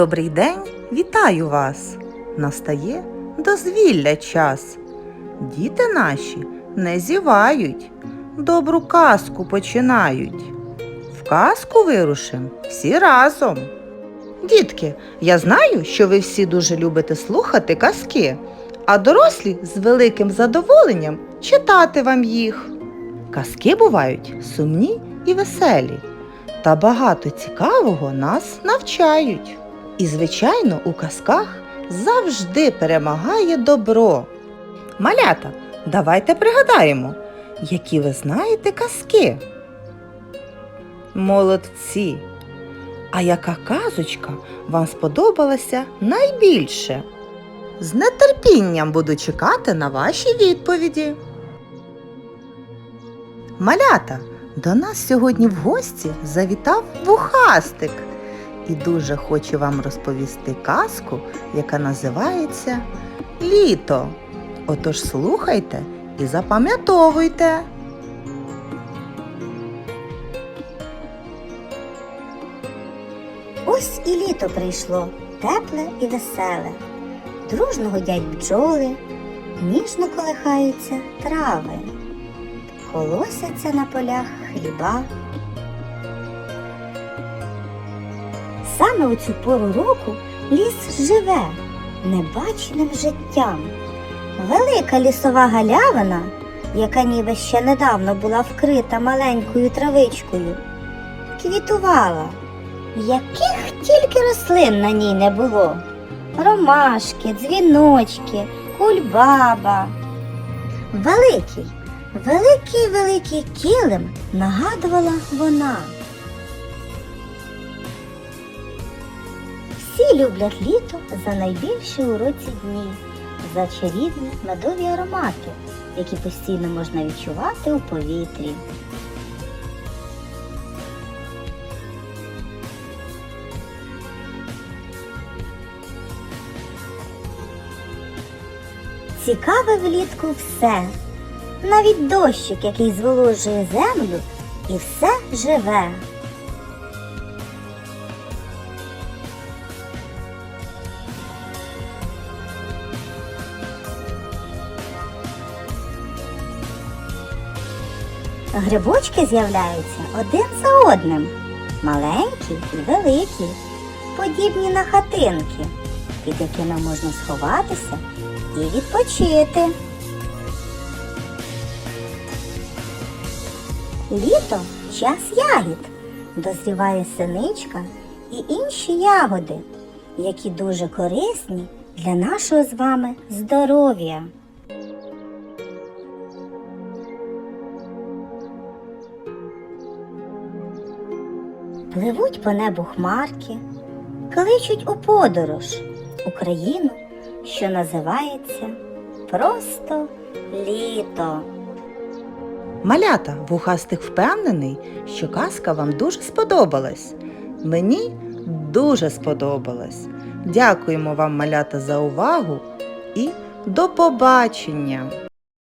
Добрий день, вітаю вас! Настає дозвілля час. Діти наші не зівають, добру казку починають. В казку вирушим всі разом. Дітки, я знаю, що ви всі дуже любите слухати казки, а дорослі з великим задоволенням читати вам їх. Казки бувають сумні і веселі, та багато цікавого нас навчають. І, звичайно, у казках завжди перемагає добро. Малята, давайте пригадаємо, які ви знаєте казки. Молодці! А яка казочка вам сподобалася найбільше? З нетерпінням буду чекати на ваші відповіді. Малята, до нас сьогодні в гості завітав вухастик і дуже хоче вам розповісти казку, яка називається Літо. Отож слухайте і запам'ятовуйте. Ось і літо прийшло, тепле і веселе. Дружно гудять бджоли, ніжно колихаються трави, колосяться на полях хліба. Саме у цю пору року ліс живе небаченим життям. Велика лісова галявина, яка ніби ще недавно була вкрита маленькою травичкою, квітувала. Яких тільки рослин на ній не було. Ромашки, дзвіночки, кульбаба. Великий, великий великий килим нагадувала вона. Всі люблять літо за найбільші у році дні, за чарівні медові аромати, які постійно можна відчувати у повітрі. Цікаве влітку все, навіть дощик, який зволожує землю, і все живе. Грибочки з'являються один за одним, маленькі і великі, подібні на хатинки, під якими можна сховатися і відпочити. Літо час ягід. Дозріває синичка і інші ягоди, які дуже корисні для нашого з вами здоров'я. Пливуть по небу хмарки, кличуть у подорож Україну, що називається просто літо. Малята, вухастик впевнений, що казка вам дуже сподобалась. Мені дуже сподобалась. Дякуємо вам, малята, за увагу і до побачення!